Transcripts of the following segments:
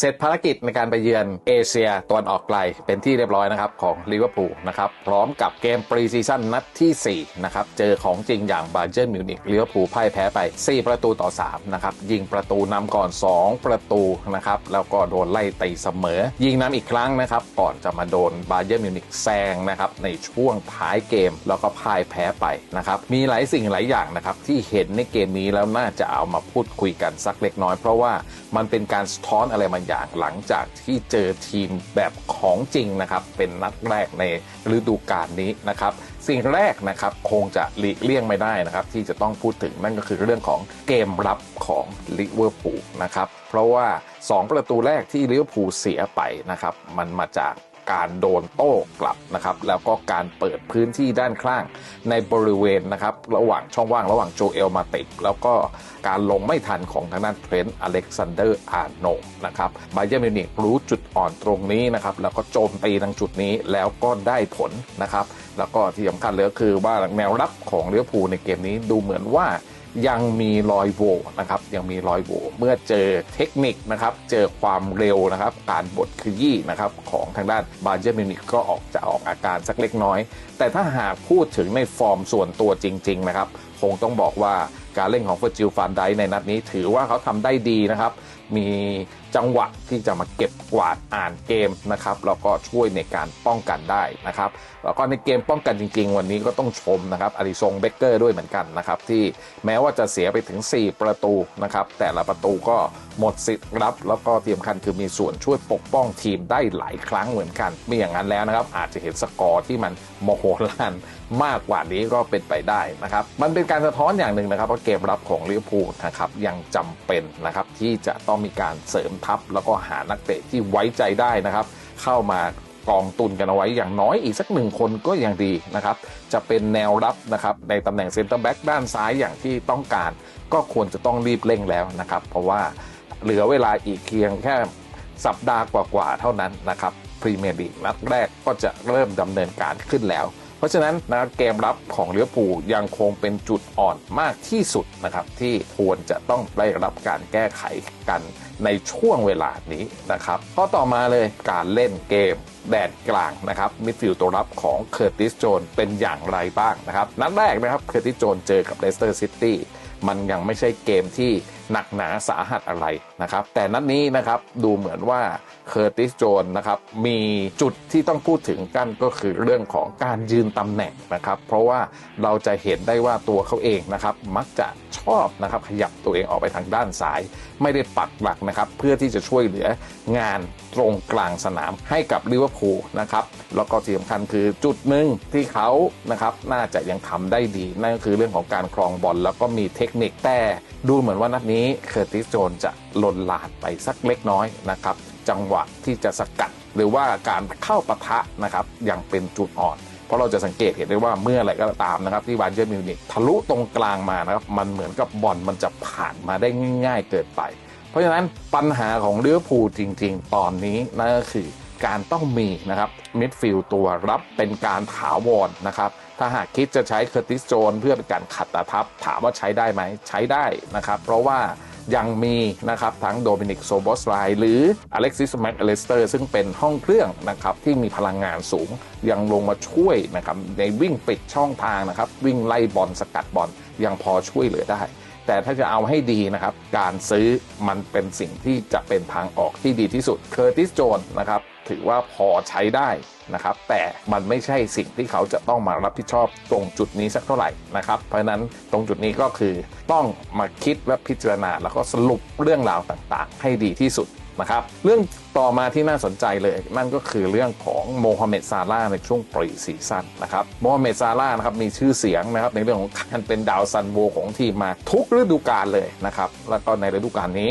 เสร็จภารกิจในการไปเยือนเอเชียตะวันออกไกลเป็นที่เรียบร้อยนะครับของลิเวอร์พูลนะครับพร้อมกับเกมปรีซีซั่นนัดที่ 4 นะครับ เจอของจริงอย่างบาเจิร์นมิวนิกลิเวอร์พูลพ่ายแพ้ไป 4 ประตูต่อ 3 นะครับ ยิงประตูนำก่อน 2 ประตูนะครับ แล้วก็โดนไล่ตีเสมอ ยิงนำอีกครั้งนะครับ ก่อนจะมาโดนบาเจิร์นมิวนิกแซงนะครับในช่วงท้ายเกมแล้วก็พ่ายแพ้ไปนะครับมีหลายสิ่งหลายอย่างนะครับที่เห็นในเกมนี้แล้วน่าจะเอามาพูดคุยกันสักเล็กน้อย เพราะว่ามันเป็นการสะท้อนอะไรบาอย่างหลังจากที่เจอทีมแบบของจริงนะครับ เป็นนัดแรกในฤดูกาลนี้นะครับ สิ่งแรกนะครับคงจะหลีกเลี่ยงไม่ได้นะครับ ที่จะต้องพูดถึงนั่นก็คือเรื่องของเกมรับของลิเวอร์พูลนะครับ เพราะว่า 2 ประตูแรกที่ลิเวอร์พูลเสียไปนะครับ มันมาจาก การโดนโต้กลับนะครับ แล้วก็การเปิดพื้นที่ด้านข้างในบริเวณนะครับ ระหว่างช่องว่างระหว่างโจเอลมาติกแล้วก็การลงไม่ทันของทางด้านเทรนต์อเล็กซานเดอร์อาร์โนนะครับบาเยอร์มิวนิกรู้จุดอ่อนตรงนี้นะครับ แล้วก็โจมตีทางจุดนี้แล้วก็ได้ผลนะครับ แล้วก็ที่สำคัญเลยก็คือว่าแนวรับของเลี้ยวภูในเกมนี้ดูเหมือนว่า ยังมีรอยโหวนะครับ ยังมีรอยโหวเมื่อเจอเทคนิคนะครับ เจอความเร็วนะครับ การบดขยี้นะครับของทางด้านบาเยอร์มิวนิกก็ออกจะออกอาการสักเล็กน้อย แต่ถ้าหากพูดถึงในฟอร์มส่วนตัวจริง ๆ นะครับ คงต้องบอกว่าการเล่นของเฟอร์จิลฟานไดในนัดนี้ถือว่าเขาทำได้ดีนะครับ มีจังหวะที่จะมาเก็บกวาดอ่านเกมนะครับแล้วก็ช่วยในการป้องกันได้นะครับแล้วก็ในเกมป้องกันจริง ๆ วันนี้ก็ต้องชมนะครับอาริซงเบเกอร์ด้วยเหมือนกันนะครับที่แม้ว่าจะเสียไปถึง 4 ประตูนะครับแต่ละประตูก็หมดสิทธิ์รับ แล้วก็ที่สำคัญคือมีส่วนช่วยปกป้องทีมได้หลายครั้งเหมือนกันไม่อย่างนั้นแล้วนะครับอาจจะเห็นสกอร์ที่มันโมโหลานมากกว่านี้ก็เป็นไปได้นะครับมันเป็นการสะท้อนอย่างหนึ่งนะครับว่าเกมรับของลิเวอร์พูลนะครับยังจำเป็นนะครับที่จะต้องมีการเสริมทัพ แล้วก็หานักเตะที่ไว้ใจได้นะครับ เข้ามากองตุนกันเอาไว้อย่างน้อยอีกสักหนึ่งคนก็ยังดีนะครับ จะเป็นแนวรับนะครับในตำแหน่งเซนเตอร์แบ็กด้านซ้ายอย่างที่ต้องการ ก็ควรจะต้องรีบเร่งแล้วนะครับ เพราะว่าเหลือเวลาอีกเพียงแค่สัปดาห์กว่าๆเท่านั้นนะครับพรีเมียร์ลีกนัดแรกก็จะเริ่มดำเนินการขึ้นแล้ว เพราะฉะนั้นนะเกมรับของเลี้ยวปูยังคงเป็นจุดอ่อนมากที่สุดนะครับที่ควรจะต้องได้รับการแก้ไขกันในช่วงเวลานี้นะครับข้อต่อมาเลยการเล่นเกมแดนกลางนะครับมิดฟิลด์ตัวรับของเคอร์ติสโจนเป็นอย่างไรบ้างนะครับนัดแรกนะครับเคอร์ติสโจนเจอกับเลสเตอร์ซิตี้มันยังไม่ใช่เกมที่ หนักหนาสาหัสอะไรนะครับ แต่นัดนี้นะครับดูเหมือนว่าเคอร์ติสโจนนะครับมีจุดที่ต้องพูดถึงกันก็คือเรื่องของการยืนตำแหน่งนะครับ เพราะว่าเราจะเห็นได้ว่าตัวเขาเองนะครับ มักจะชอบนะครับขยับตัวเองออกไปทางด้านซ้าย ไม่ได้ปักหลักนะครับ เพื่อที่จะช่วยเหลืองานตรงกลางสนามให้กับลิเวอร์พูลนะครับแล้วก็ที่สำคัญคือจุดหนึ่งที่เขานะครับน่าจะยังทำได้ดี นั่นก็คือเรื่องของการครองบอลแล้วก็มีเทคนิคแต่ดูเหมือนว่านัดนี้เคอร์ติสโจนจะลนลาดไปสักเล็กน้อยนะครับ จังหวะที่จะสกัดหรือว่าการเข้าปะทะนะครับยังเป็นจุดอ่อน เพราะเราจะสังเกตเห็นได้ว่าเมื่อไหร่ก็ตามนะครับที่บาเยอร์มิวนิกทะลุตรงกลางมานะครับมันเหมือนกับบอลมันจะผ่านมาได้ง่าย ๆ เกินไป เพราะฉะนั้นปัญหาของเลือพูจริง ๆ ตอนนี้นั่นก็คือการต้องมีนะครับมิดฟิลด์ตัวรับเป็นการถาวรนะครับ ถ้าหากคิดจะใช้เคอร์ติสโจนเพื่อเป็นการขัดตาทับ ถามว่าใช้ได้ไหมใช้ได้นะครับ เพราะว่ายังมีนะครับทั้งโดมินิกโซบอสไลหรืออเล็กซิสแม็กอเลสเตอร์ซึ่งเป็นห้องเครื่องนะครับที่มีพลังงานสูงยังลงมาช่วยนะครับในวิ่งปิดช่องทางนะครับ วิ่งไล่บอลสกัดบอลยังพอช่วยเหลือได้ แต่ถ้าจะเอาให้ดีนะครับ การซื้อมันเป็นสิ่งที่จะเป็นทางออกที่ดีที่สุดเคอร์ติสโจนนะครับ ถือว่าพอใช้ได้นะครับ แต่มันไม่ใช่สิ่งที่เขาจะต้องมารับผิดชอบตรงจุดนี้สักเท่าไหร่นะครับ เพราะนั้นตรงจุดนี้ก็คือต้องมาคิดและพิจารณา แล้วก็สรุปเรื่องราวต่างๆ ให้ดีที่สุดนะครับ เรื่องต่อมาที่น่าสนใจเลย นั่นก็คือเรื่องของโมฮัมเหม็ดซาร่าในช่วงปรีซีซั่นนะครับโมฮัมเหม็ดซาร่านะครับมีชื่อเสียงนะครับในเรื่องของการเป็นดาวซันโวของทีมมาทุกฤดูกาลเลยนะครับแล้วก็ในฤดูกาลนี้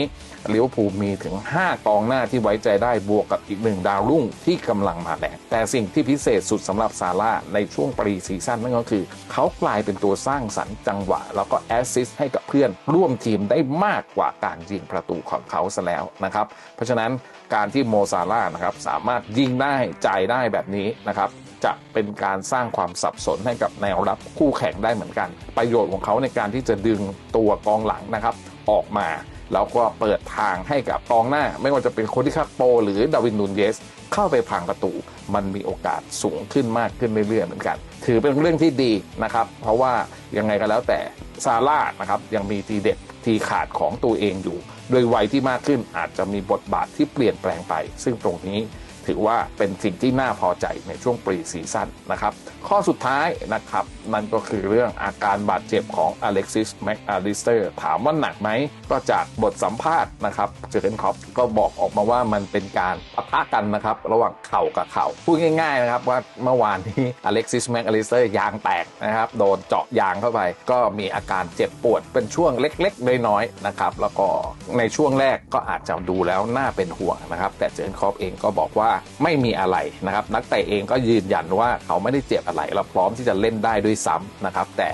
ลิเวอร์พูลมีถึง 5 กองหน้าที่ไว้ใจได้บวกกับอีกหนึ่งดาวรุ่งที่กำลังมาแรงแต่สิ่งที่พิเศษสุดสำหรับซาร่าในช่วงปรีซีซั่นนั่นก็คือ เขากลายเป็นตัวสร้างสรรค์จังหวะ แล้วก็แอสซิสต์ให้กับเพื่อนร่วมทีมได้มากกว่าการยิงประตูของเขาซะแล้วนะครับเพราะฉะนั้นการที่โมซาร่านะครับสามารถยิงได้จ่ายได้แบบนี้นะครับจะเป็นการสร้างความสับสนให้กับแนวรับคู่แข่งได้เหมือนกัน ประโยชน์ของเขาในการที่จะดึงตัวกองหลังนะครับ ออกมา แล้วก็เปิดทางให้กับกองหน้า ไม่ว่าจะเป็นคนที่คาโป หรือดาวินนูนเยส เข้าไปพังประตู มันมีโอกาสสูงขึ้นมากขึ้นเรื่อยๆเหมือนกัน ถือเป็นเรื่องที่ดีนะครับ เพราะว่ายังไงก็แล้วแต่ซาร่านะครับยังมีทีเด็ดทีขาดของตัวเองอยู่ โดยวัยที่มากขึ้นอาจจะมีบทบาทที่เปลี่ยนแปลงไป ซึ่งตรงนี้ ถือว่าเป็นสิ่งที่น่าพอใจในช่วงปรีซีซั่นนะครับ ข้อสุดท้ายนะครับ นั่นก็คือเรื่องอาการบาดเจ็บของอเล็กซิสแม็กอาริสเตอร์ถามว่าหนักไหม ก็จากบทสัมภาษณ์นะครับเจอร์เกนคอปก็บอกออกมาว่ามันเป็นการปะทะกันนะครับ ระหว่างเข่ากับเข่าพูดง่ายๆนะครับว่าเมื่อวานนี้อเล็กซิสแม็กอาริสเตอร์ยางแตกนะครับโดนเจาะยางเข้าไป ก็มีอาการเจ็บปวดเป็นช่วงเล็กๆน้อยๆนะครับแล้วก็ในช่วงแรกก็อาจจะดูแล้วน่าเป็นห่วงนะครับแต่เจอร์เกนคอปเองก็บอกว่าไม่มีอะไรนะครับ นักเตะเองก็ยืนยันว่าเขาไม่ได้เจ็บอะไรเราพร้อมที่จะเล่นได้ด้วยซ้ำนะครับ แต่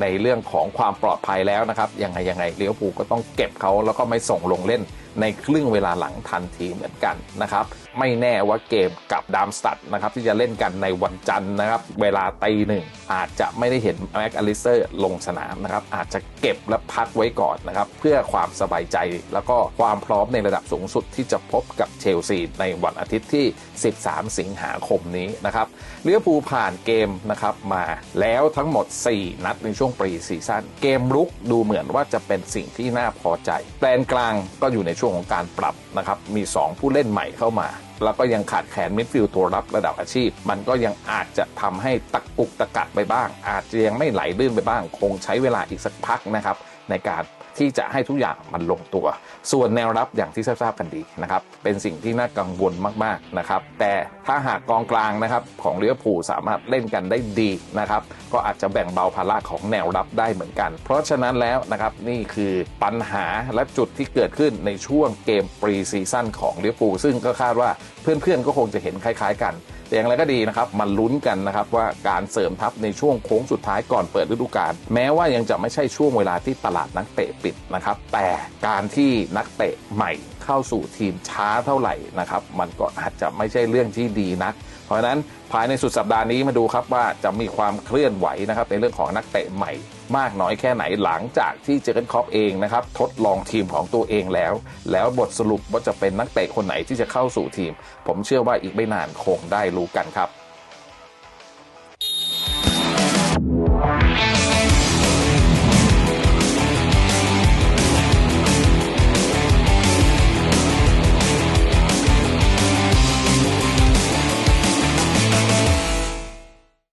ในเรื่องของความปลอดภัยแล้วนะครับยังไงยังไงเลี้ยวปูก็ต้องเก็บเขาแล้วก็ไม่ส่งลงเล่นในครึ่งเวลาหลังทันทีเหมือนกันนะครับ ไม่แน่ว่าเกมกับดามสตัดนะครับที่จะเล่นกันในวันจันทร์นะครับ เวลาตีหนึ่งอาจจะไม่ได้เห็นแม็กอลิเตอร์ลงสนามนะครับ อาจจะเก็บและพักไว้ก่อนนะครับ เพื่อความสบายใจแล้วก็ความพร้อมในระดับสูงสุดที่จะพบกับเชลซีในวันอาทิตย์ที่ 13 สิงหาคมนี้นะครับเลี้ยวภูผ่านเกมนะครับมาแล้วทั้งหมด 4 นัดในช่วงปรีซีซั่นเกมรุกดูเหมือนว่าจะเป็นสิ่งที่น่าพอใจแปลนกลางก็อยู่ในช่วงของการปรับนะครับมี 2 ผู้เล่นใหม่เข้ามา แล้วก็ยังขาดแขนมิดฟิลด์ตัวรับระดับอาชีพ มันก็ยังอาจจะทำให้ตะกุกตะกัดไปบ้าง อาจจะยังไม่ไหลลื่นไปบ้าง คงใช้เวลาอีกสักพักนะครับในการ ที่จะให้ทุกอย่างมันลงตัว ส่วนแนวรับอย่างที่ทราบกันดีนะครับ เป็นสิ่งที่น่ากังวลมากๆนะครับ แต่ถ้าหากกองกลางนะครับของเลี้ยวผูสามารถเล่นกันได้ดีนะครับ ก็อาจจะแบ่งเบาภาระของแนวรับได้เหมือนกัน เพราะฉะนั้นแล้วนะครับนี่คือปัญหาและจุดที่เกิดขึ้นในช่วงเกมปรีซีซั่นของเลี้ยวผูซึ่งก็คาดว่าเพื่อนๆก็คงจะเห็นคล้าย ๆ กัน แต่อย่างไรก็ดีนะครับมาลุ้นกันนะครับว่าการเสริมทัพในช่วงโค้งสุดท้ายก่อนเปิดฤดูกาลแม้ว่ายังจะไม่ใช่ช่วงเวลาที่ตลาดนักเตะปิดนะครับ แต่การที่นักเตะใหม่เข้าสู่ทีมช้าเท่าไหร่นะครับ มันก็อาจจะไม่ใช่เรื่องที่ดีนัก เพราะฉะนั้นภายในสุดสัปดาห์นี้มาดูครับว่าจะมีความเคลื่อนไหวนะครับในเรื่องของนักเตะใหม่ มากน้อยแค่ไหนหลังจากที่เจอร์เกนคอปเองนะครับทดลองทีมของตัวเองแล้ว แล้วบทสรุปว่าจะเป็นนักเตะคนไหนที่จะเข้าสู่ทีม ผมเชื่อว่าอีกไม่นานคงได้รู้กันครับ